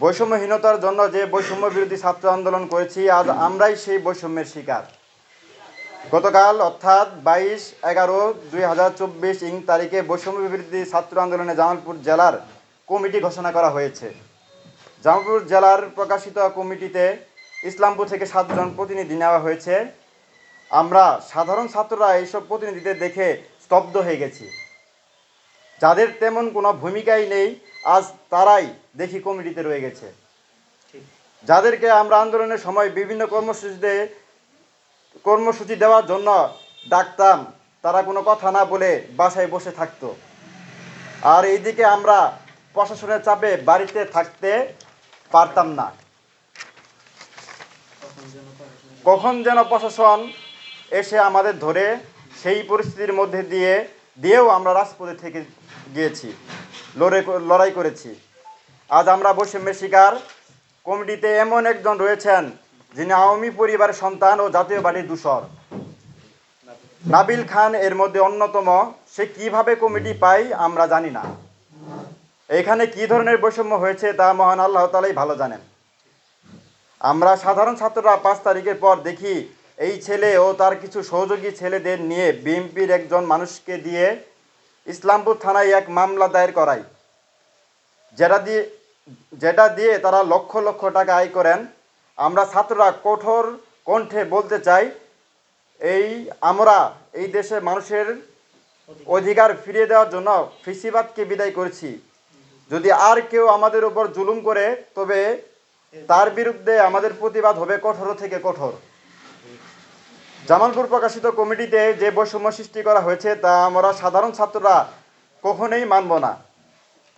বৈষম্যহীনতার জন্য যে বৈষম্য বিরোধী ছাত্র আন্দোলন করেছি, আজ আমরাই সেই বৈষম্যের শিকার। গতকাল অর্থাৎ বাইশ এগারো দুই হাজার চব্বিশ ইং তারিখে বৈষম্য বিরোধী ছাত্র আন্দোলনে জামালপুর জেলার কমিটি ঘোষণা করা হয়েছে। জামালপুর জেলার প্রকাশিত কমিটিতে ইসলামপুর থেকে সাতজন প্রতিনিধি নেওয়া হয়েছে। আমরা সাধারণ ছাত্ররা এইসব প্রতিনিধিদের দেখে স্তব্ধ হয়ে গেছি। যাদের তেমন কোনো ভূমিকাই নেই আজ তারাই দেখি কমিটিতে রয়ে গেছে। যাদেরকে আমরা আন্দোলনের সময় বিভিন্ন কর্মসূচিতে কর্মসূচি দেওয়ার জন্য ডাকতাম তারা কোনো কথা না বলে বাসায় বসে থাকতো। আর এইদিকে আমরা প্রশাসনের চাপে বাড়িতে থাকতে পারতাম না। কখন যেন প্রশাসন এসে আমাদের ধরে সেই পরিস্থিতির মধ্যে দিয়ে দিয়েও আমরা রাজপথে থেকে গিয়েছি লড়াই ক- লড়াই করেছি। আজ আমরা বৈষম্যের শিকার কমিটিতে এমন একজন রয়েছেন যিনি আওয়ামী পরিবারের সন্তান ও জাতীয় বাড়ির দূষর। নাবিল খান এর মধ্যে অন্যতম, সে কীভাবে কমিটি পায় আমরা জানি না। এখানে কি ধরনের বৈষম্য হয়েছে তা মহান আল্লাহ তালাই ভালো জানেন। আমরা সাধারণ ছাত্ররা পাঁচ তারিখের পর দেখি এই ছেলে ও তার কিছু সহযোগী ছেলেদের নিয়ে বিএনপির একজন মানুষকে দিয়ে ইসলামপুর থানায় এক মামলা দায়ের করায়। যেটা দিয়ে যেটা দিয়ে তারা লক্ষ লক্ষ টাকা আয় করেন। আমরা ছাত্ররা কঠোর কণ্ঠে বলতে চাই, এই আমরা এই দেশে মানুষের অধিকার ফিরিয়ে দেওয়ার জন্য ফিসিবাদকে বিদায় করেছি। যদি আর কেউ আমাদের উপর জুলুম করে, তবে তার বিরুদ্ধে আমাদের প্রতিবাদ হবে কঠোর থেকে কঠোর। জামালপুর প্রকাশিত কমিটিতে যে বৈষম্য সৃষ্টি করা হয়েছে, তা আমরা সাধারণ ছাত্ররা কখনোই মানব না।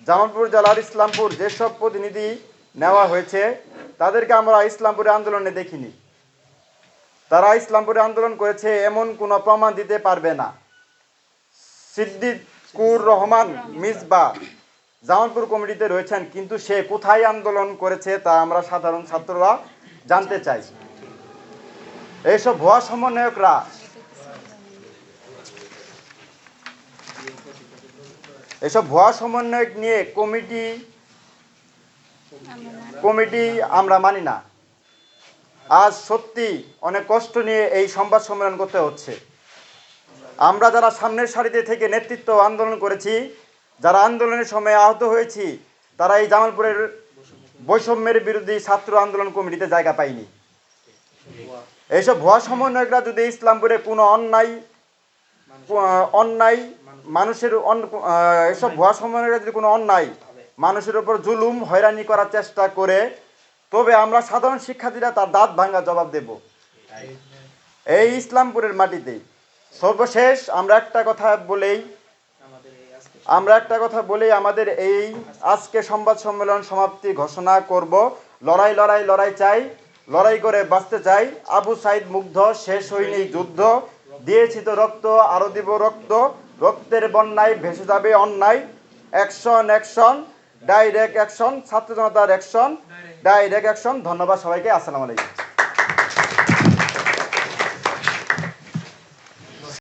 জামালপুর জেলার ইসলামপুর যেসব প্রতিনিধি নেওয়া হয়েছে, তাদেরকে আমরা ইসলামপুরে আন্দোলনে দেখিনি। তারা ইসলামপুরে আন্দোলন করেছে এমন কোনো প্রমাণ দিতে পারবে না। সিদ্দিকুর রহমান মিসবা জামালপুর কমিটিতে রয়েছেন, কিন্তু সে কোথায় আন্দোলন করেছে তা আমরা সাধারণ ছাত্ররা জানতে চাই। এইসব ভুয়া সমন্বয়করা। এসব ভুয়া সমন্বয়ক নিয়ে কমিটি কমিটি আমরা মানি না। আজ সত্যি অনেক কষ্ট নিয়ে এই সংবাদ সম্মেলন করতে হচ্ছে। আমরা যারা সামনের সারিতে থেকে নেতৃত্ব আন্দোলন করেছি, যারা আন্দোলনের সময় আহত হয়েছি, তারা এই জামালপুরের বৈষম্যের বিরোধী ছাত্র আন্দোলন কমিটিতে জায়গা পায়নি। এইসব ভুয়া সমন্বয়করা যদি ইসলামপুরে কোনো অন্যায় অন্যায়, মানুষের এসব ভুয়া সমন্বয়করা যদি কোনো অন্যায়, মানুষের উপর জুলুম, হয়রানি করার চেষ্টা করে, তবে আমরা সাধারণ শিক্ষার্থীরা তার দাঁত ভাঙা জবাব দেব। এই ইসলামপুরের মাটিতে। সর্বশেষ আমরা একটা কথা বলেই আমরা একটা কথা বলেই আমাদের এই আজকে সংবাদ সম্মেলন সমাপ্তি ঘোষণা করব। লড়াই লড়াই লড়াই চাই। লড়াই করে বাঁচতে চাই। আবু সাইদ মুগ্ধ, শেষ হয়নি যুদ্ধ। দিয়েছি তো রক্ত, আরও দিব রক্ত। রক্তের বন্যায় ভেসে যাবে অন্যায়। অ্যাকশন অ্যাকশন ডাইরেক্ট অ্যাকশন ছাত্র জনতার অ্যাকশন ডাইরেক্ট অ্যাকশন ধন্যবাদ সবাইকে, আসসালামু আলাইকুম।